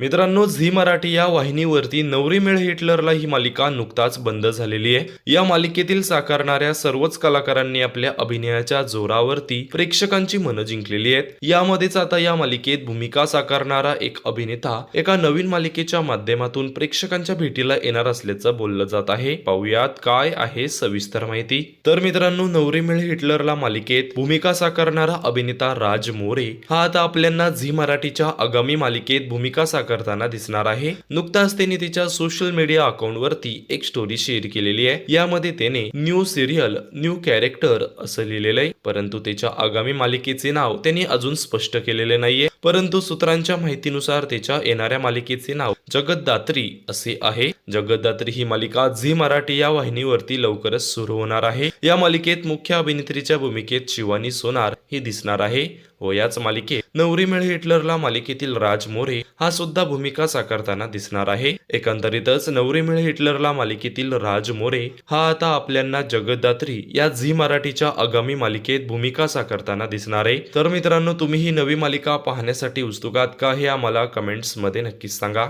मित्रांनो झी मराठी या वाहिनीवरती नवरी मेळ हिटलरला ही मालिका नुकताच बंद झालेली आहे. या मालिकेतील साकारणाऱ्या सर्वच कलाकारांनी आपल्या अभिनयाच्या जोरावरती प्रेक्षकांची मनं जिंकलेली आहेत. यामध्येच आता या मालिकेत भूमिका साकारणारा एक अभिनेता एका नवीन मालिकेच्या माध्यमातून प्रेक्षकांच्या भेटीला येणार असल्याचं बोललं जात आहे. पाहुयात काय आहे सविस्तर माहिती. तर मित्रांनो नवरी मेळ हिटलरला मालिकेत भूमिका साकारणारा अभिनेता राज मोरे हा आता आपल्यांना झी मराठीच्या आगामी मालिकेत भूमिका करताना दिसणार आहे. नुकताच त्यांनी तिच्या सोशल मीडिया अकाउंट वरती एक स्टोरी शेअर केलेली आहे. यामध्ये त्याने न्यू सिरियल न्यू कॅरेक्टर असं लिहिलेलं आहे. परंतु त्याच्या आगामी मालिकेचे नाव त्यांनी अजून स्पष्ट केलेले नाहीये. परंतु सूत्रांच्या माहितीनुसार त्याच्या येणाऱ्या मालिकेचे नाव जगतदात्री असे आहे. जगतदात्री ही मालिका झी मराठी या वाहिनीवरती लवकरच सुरू होणार आहे. या मालिकेत मुख्य अभिनेत्रीच्या भूमिकेत शिवानी सोनार ही दिसणार आहे व याच मालिकेत नवरी मेळ हिटलरला मालिकेतील राज मोरे हा सुद्धा भूमिका साकारताना दिसणार आहे. एकंदरीतच नवरी मेळ हिटलरला मालिकेतील राज मोरे हा आता आपल्यांना जगतदात्री या झी मराठीच्या आगामी मालिकेत भूमिका साकारताना दिसणार आहे. तर मित्रांनो तुम्ही ही नवी मालिका पाहण्यासाठी उत्सुकात का हे आम्हाला कमेंट्समध्ये नक्कीच सांगा.